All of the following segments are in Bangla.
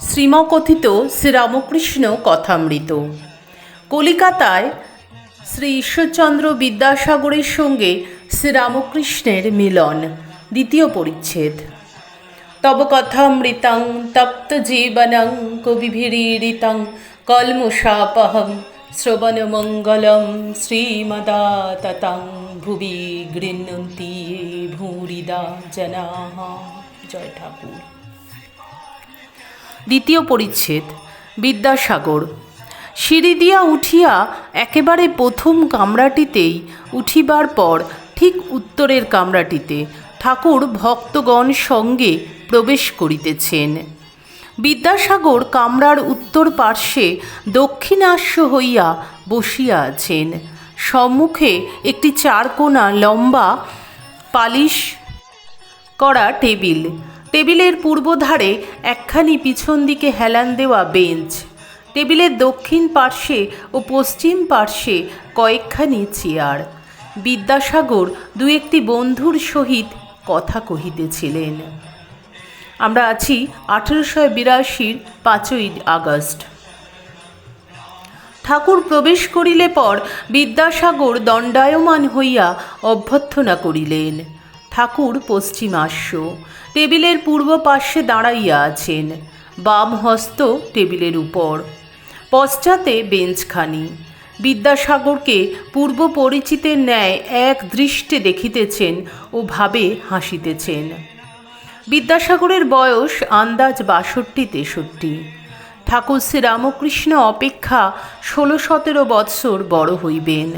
শ্রীমকথিত শ্রীরামকৃষ্ণ কথামৃত। কলিকাতায় শ্রী ঈশ্বরচন্দ্র বিদ্যাসাগরের সঙ্গে শ্রীরামকৃষ্ণের মিলন, দ্বিতীয় পরিচ্ছেদ। তব কথামৃতং তপ্ত জীবনং কবিভিরীড়িতং কলমুষাপহম শ্রবণমঙ্গলম শ্রীমদাততং ভুবি গৃহ্ণন্তি ভূরিদা জনা জয় ঠাকুর। দ্বিতীয় পরিচ্ছেদ, বিদ্যাসাগর। সিঁড়ি দিয়া উঠিয়া একেবারে প্রথম কামরাটিতেই উঠিবার পর ঠিক উত্তরের কামরাটিতে ঠাকুর ভক্তগণ সঙ্গে প্রবেশ করিতেছেন। বিদ্যাসাগর কামরার উত্তর পার্শ্বে দক্ষিণাস্য হইয়া বসিয়া আছেন। সম্মুখে একটি চারকোনা লম্বা পালিশ করা টেবিল টেবিলের পূর্বধারে একখানি পিছন দিকে হেলান দেওয়া বেঞ্চ। টেবিলের দক্ষিণ পার্শ্বে ও পশ্চিম পার্শ্বে কয়েকখানি চেয়ার। বিদ্যাসাগর দু একটি বন্ধুর সহিত কথা কহিতেছিলেন, আমরা আছি আঠেরোশো বিরাশির পাঁচই আগস্ট। ঠাকুর প্রবেশ করিলে পর বিদ্যাসাগর দণ্ডায়মান হইয়া অভ্যর্থনা করিলেন। ঠাকুর পশ্চিমাস্য টেবিলের পূর্ব পার্শ্বে দাঁড়াইয়া আছেন। বাম হস্ত টেবিলের উপর। পশ্চাতে বেঞ্চখানি। বিদ্যাসাগরকে পূর্ব পরিচিতের ন্যায় এক দৃষ্টে দেখিতেছেন ও ভাবে হাসিতেছেন। বিদ্যাসাগরের বয়স আন্দাজ বাষট্টি, তেষট্টি। ঠাকুর শ্রীরামকৃষ্ণ অপেক্ষা ষোলো সতেরো বৎসর বড় হইবেন।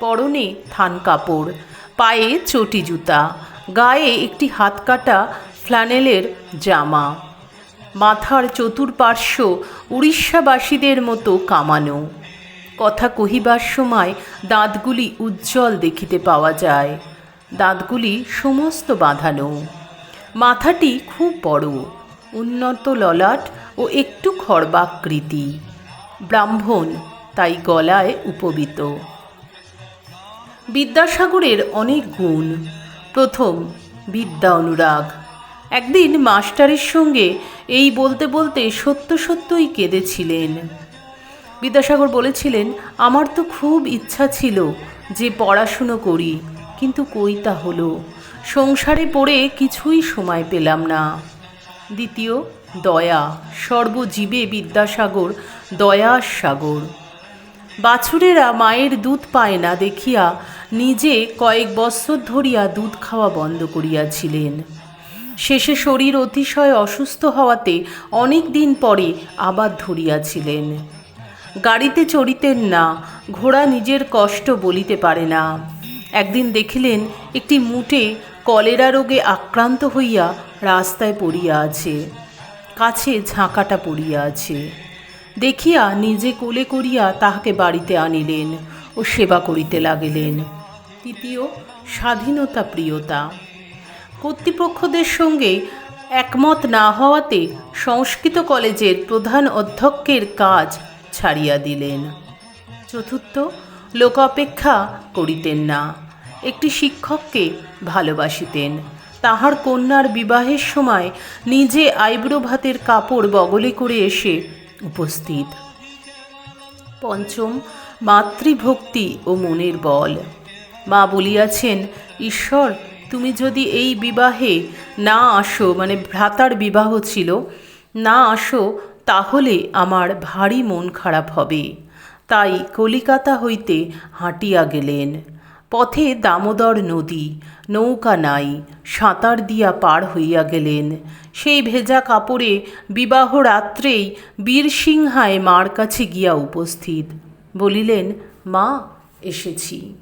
পরনে থান কাপড়। পায়ে চটি জুতা, গায়ে একটি হাত কাটা ফ্ল্যানেলের জামা। মাথার চতুর্পার্শ্ব উড়িষ্যাবাসীদের মতো কামানো। কথা কহিবার সময় দাঁতগুলি উজ্জ্বল দেখিতে পাওয়া যায়। দাঁতগুলি সমস্ত বাঁধানো। মাথাটি খুব বড়, উন্নত ললাট ও একটু খর্বাকৃতি ব্রাহ্মণ তাই গলায় উপবিত। বিদ্যাসাগরের অনেক গুণ। প্রথম, বিদ্যা অনুরাগ। একদিন মাস্টারের সঙ্গে এই বলতে বলতে সত্য সত্যই কেঁদেছিলেন। বিদ্যাসাগর বলেছিলেন, আমার তো খুব ইচ্ছা ছিল যে পড়াশুনো করি, কিন্তু কই তা হলো? সংসারে পড়ে কিছুই সময় পেলাম না। দ্বিতীয়, দয়া। সর্বজীবে বিদ্যাসাগর দয়ার সাগর। বাছুরেরা মায়ের দুধ পায় না দেখিয়া নিজে কয়েক বৎসর ধরিয়া দুধ খাওয়া বন্ধ করিয়াছিলেন। শেষে শরীর অতিশয় অসুস্থ হওয়াতে অনেক দিন পরে আবার ধরিয়াছিলেন। গাড়িতে চড়িতেন না, ঘোড়া নিজের কষ্ট বলিতে পারে না। একদিন দেখিলেন একটি মুটে কলেরা রোগে আক্রান্ত হইয়া রাস্তায় পড়িয়া আছে, কাছে ঝাঁকাটা পড়িয়া আছে। দেখিয়া নিজে কোলে করিয়া তাহাকে বাড়িতে আনিলেন ও সেবা করিতে লাগিলেন। তৃতীয় স্বাধীনতা প্রিয়তা কর্তৃপক্ষদের সঙ্গে একমত না হওয়াতে সংস্কৃত কলেজের প্রধান অধ্যক্ষের কাজ ছাড়িয়া দিলেন। চতুর্থ, লোকাপেক্ষা করিতেন না। একটি শিক্ষককে ভালোবাসিতেন। তাহার কন্যার বিবাহের সময় নিজে আইব্রো ভাতের কাপড় বগলে করে এসে উপস্থিত। পঞ্চম, মাতৃভক্তি ও মনের বল। মা বলিয়াছেন, ঈশ্বর, তুমি যদি এই বিবাহে না আসো মানে ভ্রাতার বিবাহ ছিল, না আসো, তাহলে আমার ভারী মন খারাপ হবে। তাই কলিকাতা হইতে হাঁটিয়া গেলেন। পথে দামোদর নদী, নৌকা নাই, সাঁতার দিয়া পার হইয়া গেলেন। সেই ভেজা কাপড়ে বিবাহ রাত্রেই বীরসিংহায় মার কাছে গিয়া উপস্থিত। বলিলেন, মা, এসেছি।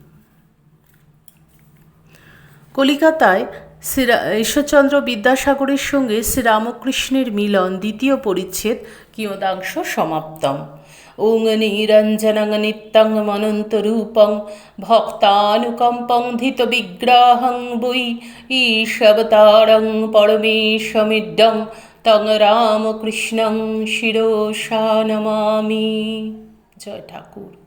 কলিকাতায় শ্রী ঈশ্বরচন্দ্র বিদ্যাসাগরের সঙ্গে শ্রীরামকৃষ্ণের মিলন দ্বিতীয় পরিচ্ছেদ কিয়দাংশ সমাপ্তম। ওং নিরঞ্জনং নিত্যং মনন্তরূপং ভক্তানুকম্পং ধিত বিগ্রহং বৈ ঈশবতারং পরমেশমিডং তং রামকৃষ্ণং শিরোষা নমামি। জয় ঠাকুর।